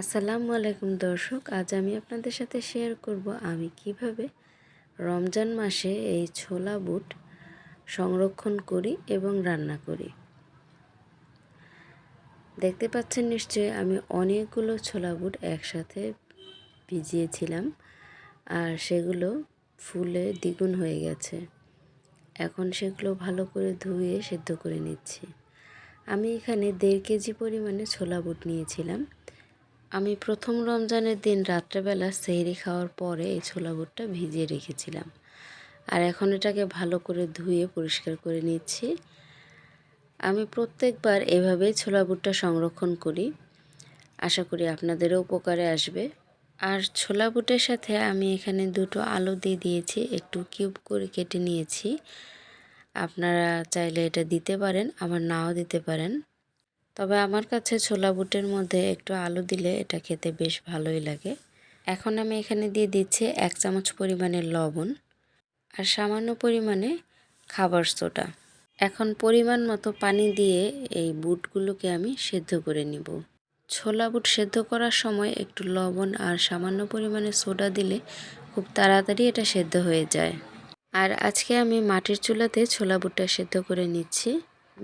আসসালামু আলাইকুম দর্শক, আজ আমি আপনাদের সাথে শেয়ার করব আমি কীভাবে রমজান মাসে এই ছোলা বুট সংরক্ষণ করি এবং রান্না করি। দেখতে পাচ্ছেন নিশ্চয়ই আমি অনেকগুলো ছোলা বুট একসাথে ভিজিয়েছিলাম আর সেগুলো ফুলে দ্বিগুণ হয়ে গেছে। এখন সেগুলো ভালো করে ধুয়ে সেদ্ধ করে নিচ্ছি। আমি এখানে দেড় কেজি পরিমাণে ছোলা বুট নিয়েছিলাম। আমি প্রথম রমজানের দিন রাত্রেবেলা সেহরি খাওয়ার পরে এই ছোলা বুটটা ভিজিয়ে রেখেছিলাম। আর এখন এটাকে ভালো করে ধুয়ে পরিষ্কার করে নিচ্ছি। আমি প্রত্যেকবার এভাবে ছোলা বুটটা সংরক্ষণ করি। আশা করি আপনাদেরও উপকারে আসবে। আর ছোলা বুটের সাথে আমি এখানে দুটো আলু দিয়ে দিয়েছি, একটু কিউব করে কেটে নিয়েছি। আপনারা চাইলে এটা দিতে পারেন, আবার নাও দিতে পারেন। তবে আমার কাছে ছোলা বুটের মধ্যে একটু আলু দিলে এটা খেতে বেশ ভালোই লাগে। এখন আমি এখানে দিয়ে দিচ্ছি এক চামচ পরিমাণে লবণ আর সামান্য পরিমাণে খাবার সোডা। এখন পরিমাণ মতো পানি দিয়ে এই বুটগুলোকে আমি সেদ্ধ করে নিব। ছোলা বুট সেদ্ধ করার সময় একটু লবণ আর সামান্য পরিমাণে সোডা দিলে খুব তাড়াতাড়ি এটা সেদ্ধ হয়ে যায়। আর আজকে আমি মাটির চুলাতে ছোলা বুটটা সেদ্ধ করে নিচ্ছি।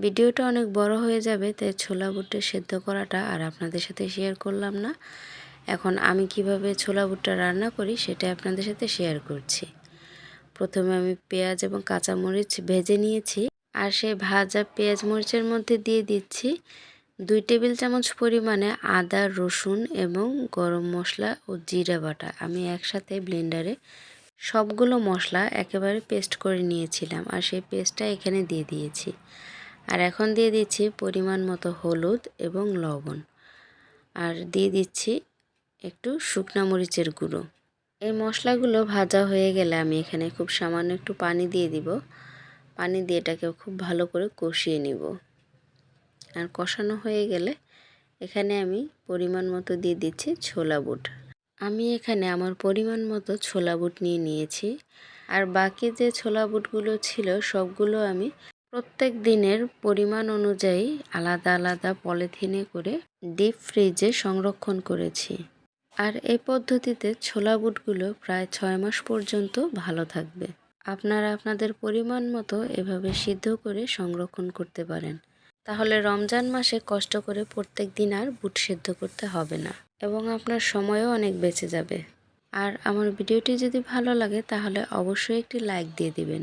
ভিডিওটা অনেক বড় হয়ে যাবে, তাই ছোলা বুটটা সেদ্ধ করাটা আর আপনাদের সাথে শেয়ার করলাম না। এখন আমি কীভাবে ছোলা বুটটা রান্না করি সেটা আপনাদের সাথে শেয়ার করছি। প্রথমে আমি পেঁয়াজ এবং কাঁচামরিচ ভেজে নিয়েছি আর সেই ভাজা পেঁয়াজ মরিচের মধ্যে দিয়ে দিচ্ছি দুই টেবিল চামচ পরিমাণে আদা, রসুন এবং গরম মশলা ও জিরা বাটা। আমি একসাথে ব্লেন্ডারে সবগুলো মশলা একেবারে পেস্ট করে নিয়েছিলাম আর সেই পেস্টটা এখানে দিয়ে দিয়েছি। আর এখন দিয়ে দিচ্ছি পরিমাণ মতো হলুদ এবং লবণ। আর দিয়ে দিচ্ছি একটু শুকনা মরিচের গুঁড়ো। এই মশলাগুলো ভাজা হয়ে গেলে আমি এখানে খুব সামান্য একটু পানি দিয়ে দিব। পানি দিয়ে এটাকে খুব ভালো করে কষিয়ে নিব। আর কষানো হয়ে গেলে এখানে আমি পরিমাণ মতো দিয়ে দিচ্ছি ছোলা বুট। আমি এখানে আমার পরিমাণ মতো ছোলা বুট নিয়ে নিয়েছি। আর বাকি যে ছোলা বুটগুলো ছিল সবগুলো আমি প্রত্যেক দিনের পরিমাণ অনুযায়ী আলাদা আলাদা পলিথিনে করে ডিপ ফ্রিজে সংরক্ষণ করেছি। আর এই পদ্ধতিতে ছোলা বুটগুলো প্রায় ছয় মাস পর্যন্ত ভালো থাকবে। আপনারা আপনাদের পরিমাণ মতো এভাবে সিদ্ধ করে সংরক্ষণ করতে পারেন। তাহলে রমজান মাসে কষ্ট করে প্রত্যেক দিন আর বুট সিদ্ধ করতে হবে না এবং আপনার সময়ও অনেক বেঁচে যাবে। আর আমার ভিডিওটি যদি ভালো লাগে তাহলে অবশ্যই একটি লাইক দিয়ে দিবেন।